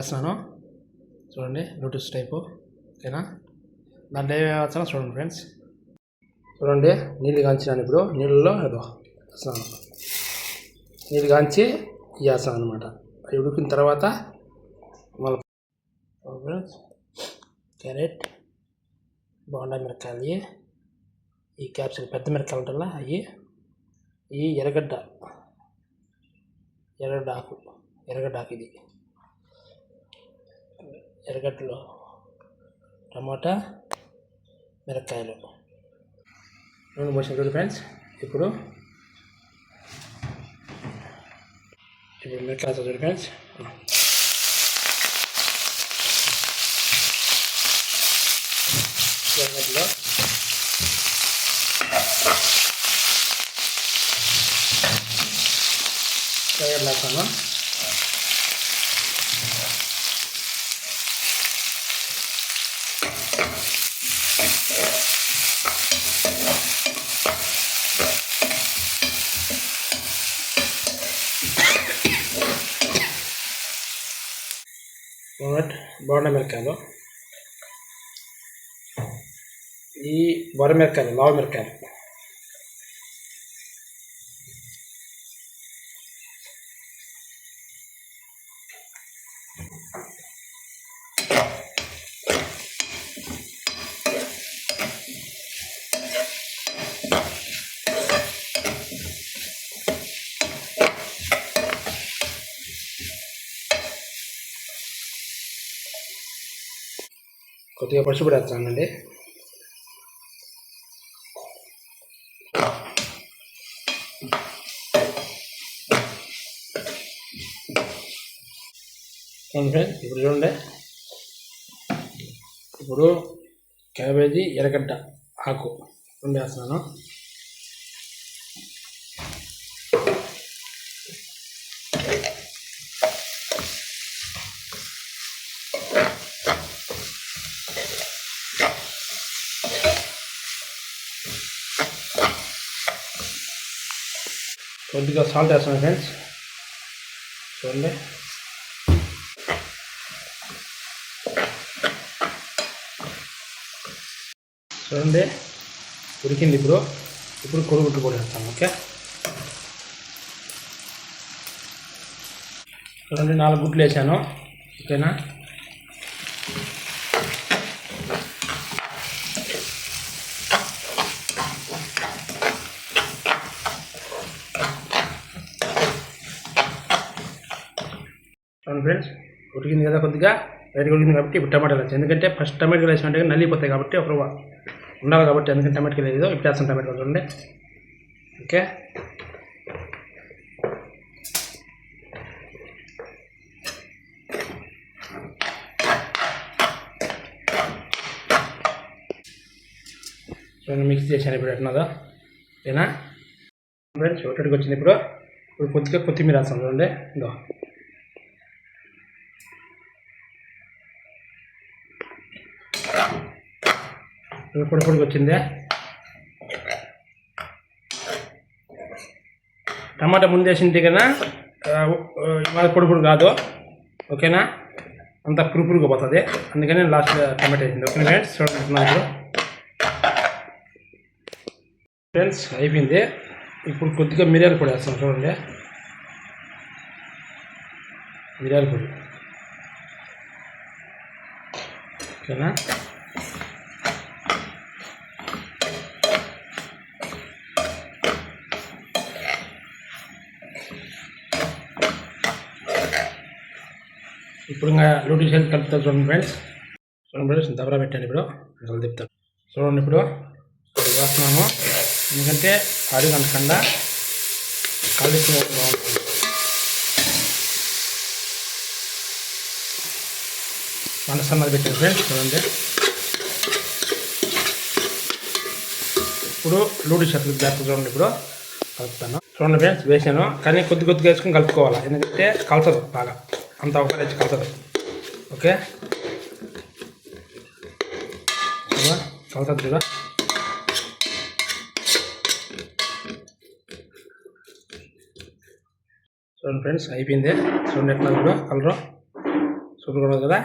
చేస్తున్నాను. చూడండి noodles type ఓకేనా? దాంట్లో ఏమేమి వేస్తానో చూడండి ఫ్రెండ్స్ చూడండి నీళ్ళు కాంచినాను ఇప్పుడు. నీళ్ళలో ఏదో వేస్తున్నాను. నీళ్ళు కాంచి వేస్తాను అనమాట అవి ఉడికిన తర్వాత మళ్ళీ ఫ్రెండ్స్ క్యారెట్ బోండా మిరకాయలు ఈ క్యాప్సిల్ పెద్ద మిరకాయలు ఉంటుందా అవి. ఈ ఎర్రగడ్డ ఎర్రగడ్డ ఆకు ఎర్రగడ్డ ఆకు ఇది. ఎర్రగడ్డలు టమాటా మిరపకాయలు. నూనె పోసిన చూడు ఫ్రెండ్స్. ఇప్పుడు ఇప్పుడు మిరపకాయ చూడు ఫ్రెండ్స్. ఎర్రగడ్డలో. వేస్తాను బోనట్ బోండా మిరకాయలు ఈ బొర మిరకాయలు లావ మిరకాయలు కొద్దిగా పసుపు ఫ్రెండ్స్ ఇప్పుడు చూడండి. ఇప్పుడు క్యాబేజీ ఎర్రగడ్డ ఆకు రెండు వేస్తున్నాను కొద్దిగా సాల్ట్ వేస్తాను ఫ్రెండ్స్ చూడండి. చూడండి. ఉడికింది ఇప్పుడు. ఇప్పుడు కొడుగుడ్లు కూడా వేస్తాను ఓకే? చూడండి నాలుగు గుడ్లు వేసాను. ఓకేనా? చూడండి ఫ్రెండ్స్ ఉడికింది కదా కొద్దిగా? వేడి ఉడికింది కాబట్టి ఇప్పుడు టమాటాలు వేస్తాను ఎందుకంటే ఫస్ట్ టమాటాలు వేసినట్టే నలిగిపోతాయి కాబట్టి ఒక ఉండాలి కాబట్టి ఎందుకంటే టమాటాలు లేదు. ఇప్పుడు వేస్తాను టమాటాలు చూడండి. ఓకే? చూడండి మిక్స్ చేశాను ఇప్పుడు ఎట్టినదో ఓకేనా? ఫ్రెండ్స్ ఒకటికి వచ్చింది ఇప్పుడు. ఇప్పుడు కొద్దిగా కొత్తిమీర వేస్తాం చూడండి. ఇందో పొడి పొడికి వచ్చిందే. టమాటా ముందేసింటి కదా ఇవాళ పొడి పొడి కాదు ఓకేనా? అంత పురుపురుగా పోతుంది. అందుకని లాస్ట్ టమాటా వేసింది. ఓకే ఫ్రెండ్స్ చూడండి ఇప్పుడు. ఫ్రెండ్స్ అయిపోయింది. ఇప్పుడు కొద్దిగా మిరియాల పొడి వేస్తాం చూడండి. మిరియాల పొడి. ఓకేనా? ఇప్పుడు ఇంకా లూటీస్ హెల్త్ కలుపుతాను చూడండి ఫ్రెండ్స్ చూడండి ఫ్రెండ్స్ దబరా పెట్టాను ఇప్పుడు. అసలు చెప్తాను చూడండి ఇప్పుడు వేస్తున్నాము ఎందుకంటే అడుగు అనకుండా కలిసి బాగుంటుంది. మన సన్నది పెట్టాను ఫ్రెండ్స్ చూడండి. ఇప్పుడు నూడిల్స్ షర్ట్లు చేస్తా చూడండి ఇప్పుడు. కలుపుతాను. చూడండి ఫ్రెండ్స్ వేసాను. కానీ కొద్ది కొద్దిగా వేసుకొని కలుపుకోవాలి? ఎందుకంటే కలసదు బాగా. అంత ఒకసారి వచ్చి ఓకే? కలుతుంది కదా చూడండి ఫ్రెండ్స్ అయిపోయింది. చూడండి ఎట్లా కూడా కలరు. సూపర్ కూడా కదా?